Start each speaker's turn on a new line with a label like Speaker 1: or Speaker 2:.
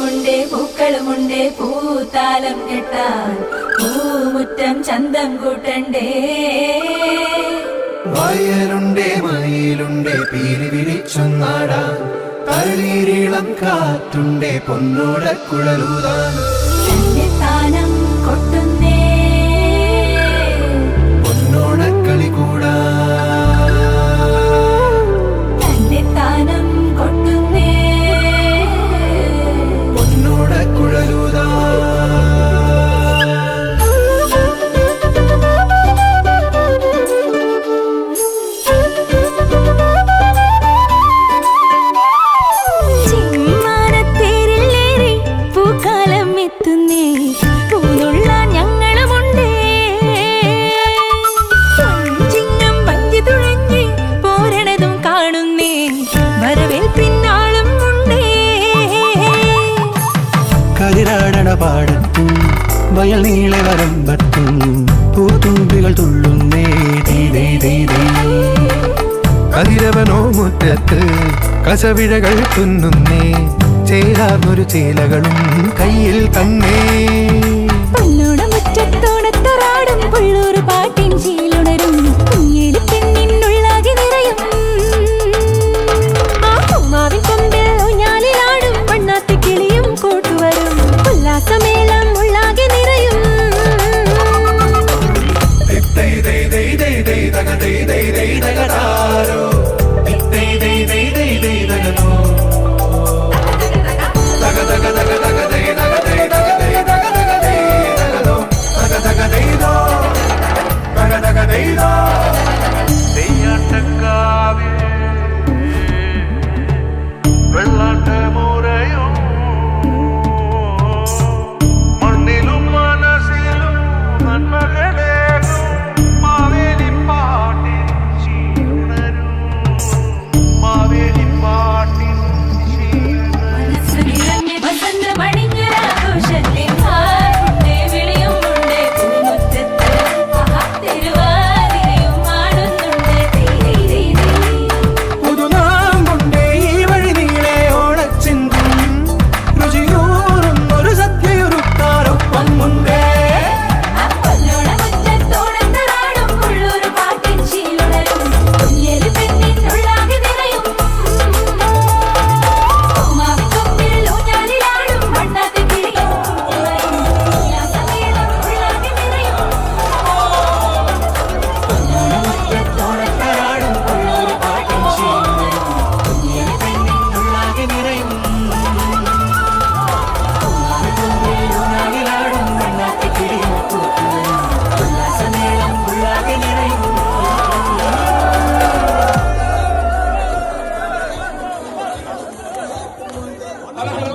Speaker 1: പൂക്കളുമുണ്ടേ പൂത്താലം കെട്ടാൻ പൂമുറ്റം ചന്തം കൂട്ടണ്ടേ?
Speaker 2: വയലുണ്ടേ മയിലുണ്ടേ പീലി വിളിച്ചൊന്നാടാൻ തളിരിളം കാറ്റുണ്ടേ പൊന്നോട
Speaker 1: പൂക്കാലം എത്തുന്നേ പൂനുള്ള ഞങ്ങളുമുണ്ടേ. ചിങ്ങം പഞ്ചി തുഴഞ്ഞ് പോരണതും കാണുന്നേ. വരവേൽപ്പിന്നാളും ഉണ്ടേ.
Speaker 2: കതിരാടണ പാടത്തും വയൽ നീളെ വരമ്പത്തും പൂത്തുമ്പികൾ തുള്ളുന്നേ. കതിരവനോ മുറ്റത്ത് കസവിഴകൾ തുന്നുന്നേ. ചേരാർന്നൊരു ചേലകളും കയ്യിൽ തന്നേ
Speaker 1: പൊന്നോട മുറ്റത്തോടത്തറാടും പുള്ളൂർ പാട്ടിൻ ചീലുണരും കുഞ്ഞിലി പെണ്ണിനുള്ളാകെ നിറയും ആ പൂമാവിൻ കൊമ്പിൽ ഊഞ്ഞാലിലാടും വണ്ണാത്തി കിളിയും കൂട്ടുവരും ഉല്ലാസമേളം ഉള്ളാകെ നിറയും
Speaker 2: ദൈ ദേ ദേ ദേ ദേ ദൈ ദേ ദേ ദേ ദൈ ദേ Ahora